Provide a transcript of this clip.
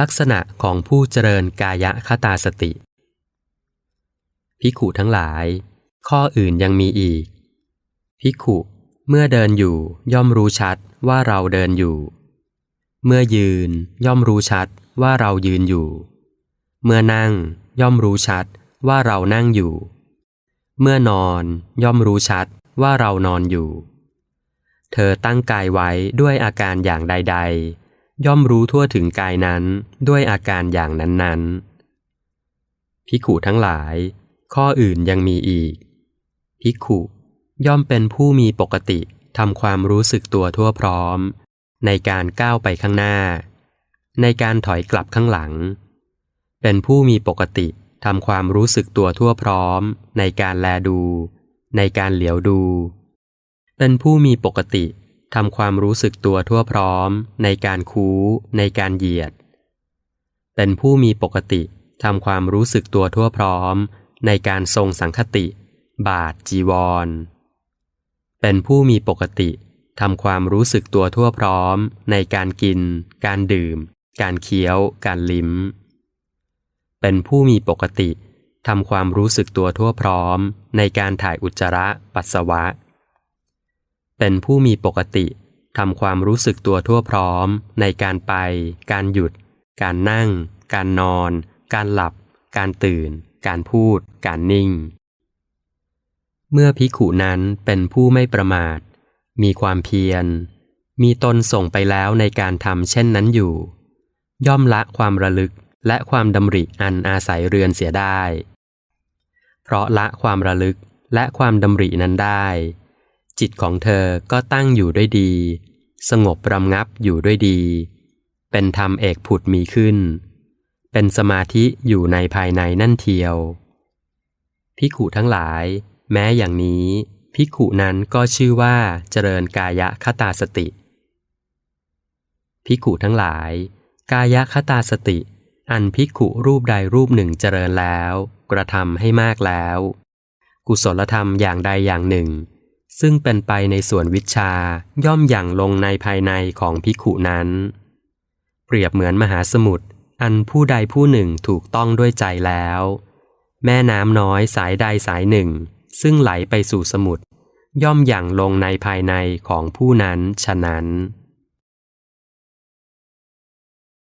ลักษณะของผู้เจริญกายคตาสติ พิขุทั้งหลาย ข้ออื่นยังมีอีก พิขุเมื่อเดินอยู่ย่อมรู้ชัดว่าเราเดินอยู่ เมื่อยืนย่อมรู้ชัดว่าเรายืนอยู่ เมื่อนั่งย่อมรู้ชัดว่าเรานั่งอยู่ เมื่อนอนย่อมรู้ชัดว่าเรานอนอยู่ เธอตั้งกายไว้ด้วยอาการอย่างใด ๆ ย่อมรู้ทั่วถึงกายนั้นด้วยอาการอย่างนั้นๆพิกขุทั้งหลาย ข้ออื่นยังมีอีกพิกขุย่อมเป็นผู้มีปกติทำความรู้สึกตัวทั่วพร้อม ในการก้าวไปข้างหน้า ในการถอยกลับข้างหลัง เป็นผู้มีปกติทำความรู้สึกตัวทั่วพร้อม ในการแลดู ในการเหลียวดู เป็นผู้มีปกติ ทำความรู้สึกตัวทั่วพร้อม ในการคู้ ในการเหยียด เป็นผู้มีปกติทำความรู้สึกตัวทั่วพร้อม ในการทรงสังคติ บาทจีวร เป็นผู้มีปกติทำความรู้สึกตัวทั่วพร้อม ในการกิน การดื่ม การเคี้ยว การลิ้ม เป็นผู้มีปกติทำความรู้สึกตัวทั่วพร้อม ในการถ่ายอุจจาระปัสสาวะ เป็นผู้มีปกติทำความรู้สึกตัวทั่วพร้อม ในการไป การหยุด การนั่ง การนอน การหลับ การตื่น การพูด การนิ่ง เมื่อภิขุนั้นเป็นผู้ไม่ประมาท มีความเพียร มีตนส่งไปแล้วในการทำเช่นนั้นอยู่ ย่อมละความระลึกและความดำริอันอาศัยเรือนเสียได้ เพราะละความระลึกและความดำรินั้นได้ จิตของเธอก็ตั้งอยู่ด้วยดี สงบรำงับอยู่ด้วยดี เป็นธรรมเอกผุดมีขึ้น เป็นสมาธิอยู่ในภายในนั่นเทียวพิกขุทั้งหลาย แม้อย่างนี้พิกขุนั้นก็ชื่อว่าเจริญกายคตาสติพิกขุทั้งหลาย กายคตาสติ อันพิกขุรูปใดรูปหนึ่งเจริญแล้ว กระทำให้มากแล้ว กุศลธรรมอย่างใดอย่างหนึ่ง ซึ่งเป็นไปในส่วนวิชาย่อมอย่างลงในภายในของพิขุนั้น เปรียบเหมือนมหาสมุทรอันผู้ใดผู้หนึ่งถูกต้องด้วยใจแล้ว แม่น้ำน้อยสายใดสายหนึ่ง ซึ่งไหลไปสู่สมุทรย่อมอย่างลงในภายในของผู้นั้นฉะนั้น